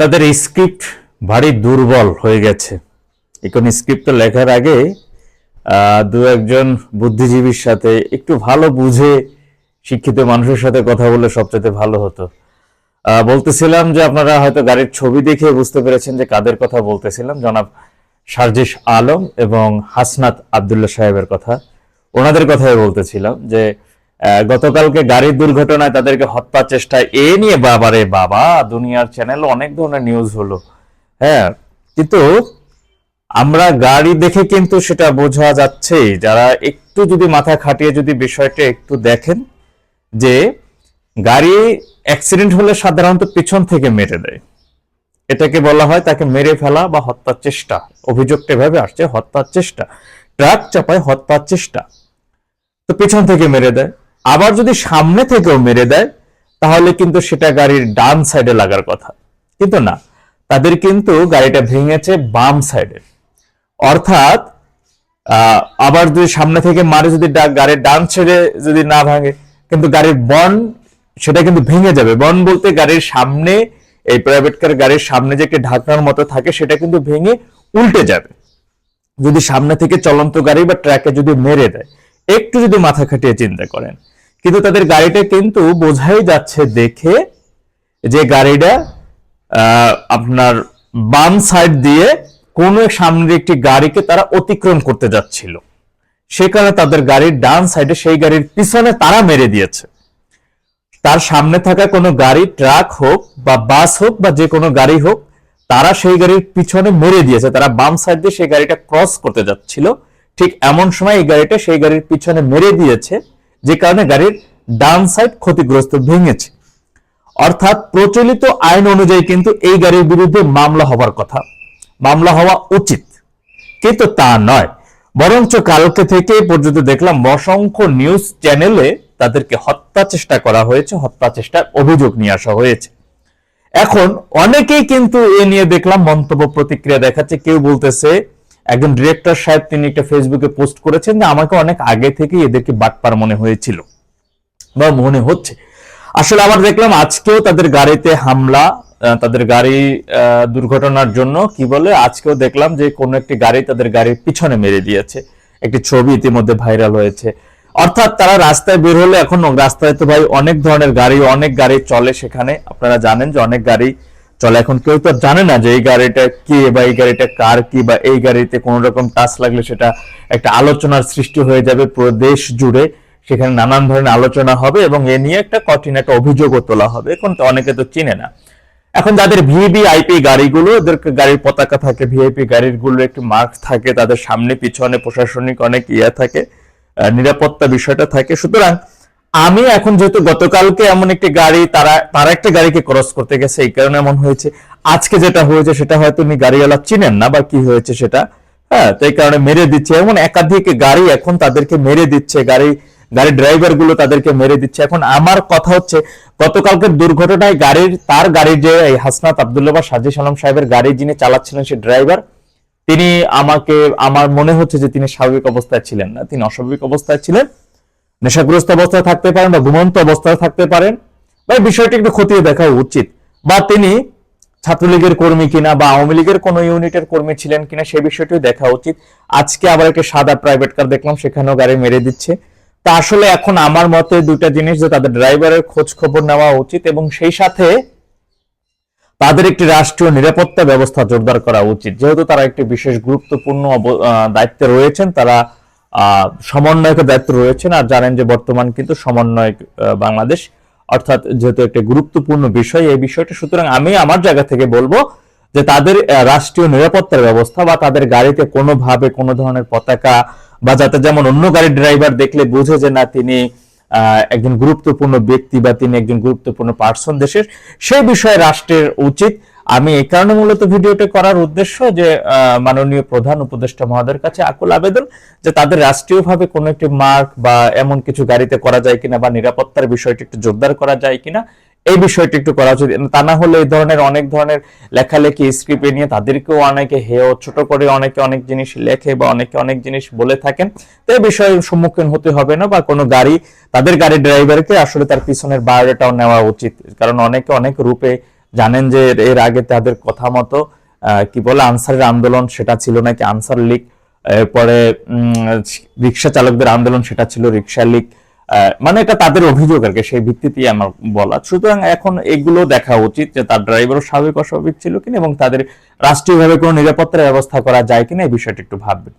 তাদের স্ক্রিপ্ট ভারী দুর্বল হয়ে গেছে। এখন স্ক্রিপ্টটা লেখার আগে দু একজন বুদ্ধিজীবীর সাথে একটু ভালো বুঝে শিক্ষিত মানুষের সাথে কথা বললে সবচেয়ে ভালো হতো। বলতেছিলাম যে আপনারা হয়তো গাড়ির ছবি দেখে বুঝতে পেরেছেন যে কাদের কথা বলতেছিলাম, জনাব সার্জিস আলম এবং হাসনাত আবদুল্লাহ সাহেবের কথা। ওনাদের কথাই বলতেছিলাম যে গতকালকে গাড়ির দুর্ঘটনায় তাদেরকে হত্যা চেষ্টা এ নিয়ে বাবারে বাবা, দুনিয়ার চ্যানেল অনেক ধরনের নিউজ হলো। হ্যাঁ কিন্তু আমরা গাড়ি দেখে কিন্তু সেটা বোঝা যাচ্ছে, যারা একটু যদি মাথা খাটিয়ে যদি বিষয়টা একটু দেখেন, যে গাড়ি অ্যাক্সিডেন্ট হলে সাধারণত পিছন থেকে মেরে দেয়। এটাকে বলা হয় তাকে মেরে ফেলা বা হত্যার চেষ্টা। অভিযোগটা এভাবে আসছে, হত্যার চেষ্টা। ট্রাক চাপায় হত্যার চেষ্টা। তো পিছন থেকে মেরে দেয়। আবার যদি সামনে থেকেও মেরে দেয়, তাহলে কিন্তু সেটা গাড়ির ডান সাইডে লাগার কথা। কিন্তু না, তাদের কিন্তু গাড়িটা ভেঙেছে বাম সাইডে অর্থাৎ আবার যদি সামনে থেকে মারে, যদি গাড়ির ডান ছেড়ে যদি না ভাঙে, কিন্তু গাড়ির বন সেটা কিন্তু ভেঙে যাবে। বন বলতে গাড়ির সামনে, এই প্রাইভেট কার গাড়ির সামনে যে ঢাকনার মতো থাকে, সেটা কিন্তু ভেঙে উল্টে যাবে। যদি সামনে থেকে চলন্ত গাড়ি বা ট্র্যাকে যদি মেরে দেয়, একটু যদি মাথা খাটিয়ে চিন্তা করেন কিন্তু তাদের গাড়িটা কিন্তু বোঝাই যাচ্ছে দেখে যে গাড়িটা আপনার বাম সাইড দিয়ে কোন সামনের একটি গাড়িকে তারা অতিক্রম করতে যাচ্ছিল। সে কারণে তাদের গাড়ির ডান সাইডে সেই গাড়ির পিছনে তারা মেরে দিয়েছে। তার সামনে থাকা কোনো গাড়ি ট্রাক হোক বা বাস হোক বা যে কোনো গাড়ি হোক, তারা সেই গাড়ির পিছনে মেরে দিয়েছে। তারা বাম সাইড দিয়ে সেই গাড়িটা ক্রস করতে যাচ্ছিল। ঠিক এমন সময় এই গাড়িটা সেই গাড়ির পিছনে মেরে দিয়েছে। যে কারণে গাড়ির ডান সাইড ক্ষতিগ্রস্ত ভেঙেছে। অর্থাৎ প্রচলিত আইন অনুযায়ী কিন্তু এই গাড়ির বিরুদ্ধে মামলা হবার কথা। মামলা হওয়া উচিত। কিন্তু তা নয়। বরঞ্চ কালকে থেকে পর্যন্ত দেখলাম অসংখ্য নিউজ চ্যানেলে তাদেরকে হত্যা চেষ্টা করা হয়েছে, হত্যা চেষ্টার অভিযোগ নিয়ে আসা হয়েছে। এখন অনেকেই কিন্তু এ নিয়ে দেখলাম মন্তব্য প্রতিক্রিয়া দেখাচ্ছে। কেউ বলতেছে একজন ডিরেক্টর সাহেব তিনি একটা ফেসবুকে পোস্ট করেছেন যে আমাকে অনেক আগে থেকে এদেরকে বাটপার মনে হয়েছিল বা মনে হচ্ছে। আসলে আবার দেখলাম আজকেও তাদের গাড়িতে হামলা তাদের গাড়ি দুর্ঘটনার জন্য কি বলে, আজকেও দেখলাম যে কোন একটি গাড়ি তাদের গাড়ির পিছনে মেরে দিয়েছে। একটি ছবি ইতিমধ্যে ভাইরাল হয়েছে। অর্থাৎ তারা রাস্তায় বের হলে এখন, রাস্তায় তো ভাই অনেক ধরনের গাড়ি, অনেক গাড়ি চলে সেখানে। আপনারা জানেন যে অনেক গাড়ি চলে, এখন কেউ তো জানে না যে এই গাড়িটা কে বা এই গাড়িটা কার কি বা এই গাড়িতে কোন রকম টাচ লাগলে সেটা একটা আলোচনার সৃষ্টি হয়ে যাবে পুরো দেশ জুড়ে। সেখানে নানান ধরনের আলোচনা হবে এবং এ নিয়ে একটা কঠিন একটা অভিযোগও তোলা হবে। এখন তো অনেকে তো চিনে না। এখন যাদের ভিভি আইপি গাড়িগুলো, ওদের গাড়ির পতাকা থাকে ভিআইপি গাড়িরগুলো একটু মার্ক থাকে, তাদের সামনে, পিছনে প্রশাসনিক অনেক ইয়ে থাকে নিরাপত্তা বিষয়টা থাকে। সুতরাং আমি এখন যেহেতু গতকালকে এমন একটি গাড়ি, তারা তারা একটা গাড়িকে ক্রস করতে গেছে, এই কারণে এমন হয়েছে। আজকে যেটা হয়েছে, সেটা হয়তো উনি গাড়িওয়ালা চিনেন না, বা কি হয়েছে সেটা? হ্যাঁ তো এই কারণে মেরে দিচ্ছে। এমন একাধিক গাড়ি এখন তাদেরকে মেরে দিচ্ছে, গাড়ি গাড়ির ড্রাইভারগুলো তাদেরকে মেরে দিচ্ছে। এখন আমার কথা হচ্ছে গতকালকের দুর্ঘটনায় গাড়ির, তার গাড়ির যে এই হাসনাত আবদুল্লাহ বা সাজিস আলম সাহেবের গাড়ি যিনি চালাচ্ছিলেন সে ড্রাইভার, তিনি আমাকে, আমার মনে হচ্ছে যে তিনি স্বাভাবিক অবস্থায় ছিলেন না, তিনি অস্বাভাবিক অবস্থায় ছিলেন। নেশাগ্রস্ত অবস্থায় থাকতে পারেন বা ঘুমন্ত অবস্থায় থাকতে পারেন বা বিষয়টি একটু খতিয়ে দেখা উচিত। বা তিনি ছাত্রলীগের কর্মী কিনা বা আওয়ামী লীগের কোন ইউনিটের কর্মী ছিলেন কিনা সেই বিষয়টিও দেখা উচিত। আজকে আবার একটা সাদা প্রাইভেট কার দেখলাম, সেখানেও গাড়ি মেরে দিচ্ছে। তা আসলে এখন আমার মতে দুইটা জিনিস যে তাদের ড্রাইভারের খোঁজ খবর নেওয়া উচিত এবং সেই সাথে তাদের একটি রাষ্ট্রীয় নিরাপত্তা ব্যবস্থা জোরদার করা উচিত। যেহেতু তারা একটি বিশেষ গুরুত্বপূর্ণ দায়িত্বে রয়েছেন, তারা সমন্বয়কের দায়িত্ব রয়েছেন আর জানেন যে বর্তমান কিন্তু সমন্বয়ক বাংলাদেশ। অর্থাৎ যেহেতু একটি গুরুত্বপূর্ণ বিষয়, এই বিষয়টা সুতরাং আমি আমার জায়গা থেকে বলব যে তাদের রাষ্ট্রীয় নিরাপত্তার ব্যবস্থা বা তাদের গাড়িতে কোনোভাবে কোনো ধরনের পতাকা বা যাতে যেমন অন্য গাড়ির ড্রাইভার দেখলে বুঝে যে না তিনি একজন গুরুত্বপূর্ণ ব্যক্তি বা তিনি একজন গুরুত্বপূর্ণ পার্সন দেশের, সেই বিষয়ে রাষ্ট্রের উচিত আমি এই কারণে মূলত ভিডিওটা করার উদ্দেশ্য যে মাননীয় প্রধান উপদেষ্টা মহোদয়ের কাছে আকুল আবেদন যে তাদের রাষ্ট্রীয়ভাবে কোনো একটি মার্ক বা এমন কিছু গাড়িতে করা যায় কিনা বা নিরাপত্তার বিষয়টি একটু জোরদার করা যায় কিনা, এই বিষয়টি একটু করা উচিত। তা না হলে এই ধরনের অনেক ধরনের লেখালেখি স্ক্রিপ্ট নিয়ে তাদেরকেও অনেকে হেয় ছোট করে অনেকে অনেক জিনিস লেখে বা অনেকে অনেক জিনিস বলে থাকেন। তো এই বিষয়ে সম্মুখীন হতে হবে না বা কোনো গাড়ি, তাদের গাড়ির ড্রাইভারকে আসলে তার পিছনের বায়োডাটাও নেওয়া উচিত। কারণ অনেকে অনেক রূপে জানেন যে এর- আগে তাদের কথা মতো কি বলে, আনসারের আন্দোলন সেটা ছিল নাকি আনসার লীগ, এরপরে রিক্সা চালকদের আন্দোলন সেটা ছিল রিক্সা লীগ মানে এটা তাদের অভিযোগ আর কি, সেই ভিত্তিতেই আমার বলা। সুতরাং এখন এগুলো দেখা উচিত যে তার ড্রাইভারও স্বাভাবিক অস্বাভাবিক ছিল কিনা এবং তাদের রাষ্ট্রীয়ভাবে কোনো নিরাপত্তার ব্যবস্থা করা যায় কিনা এই বিষয়টি একটু ভাববেন।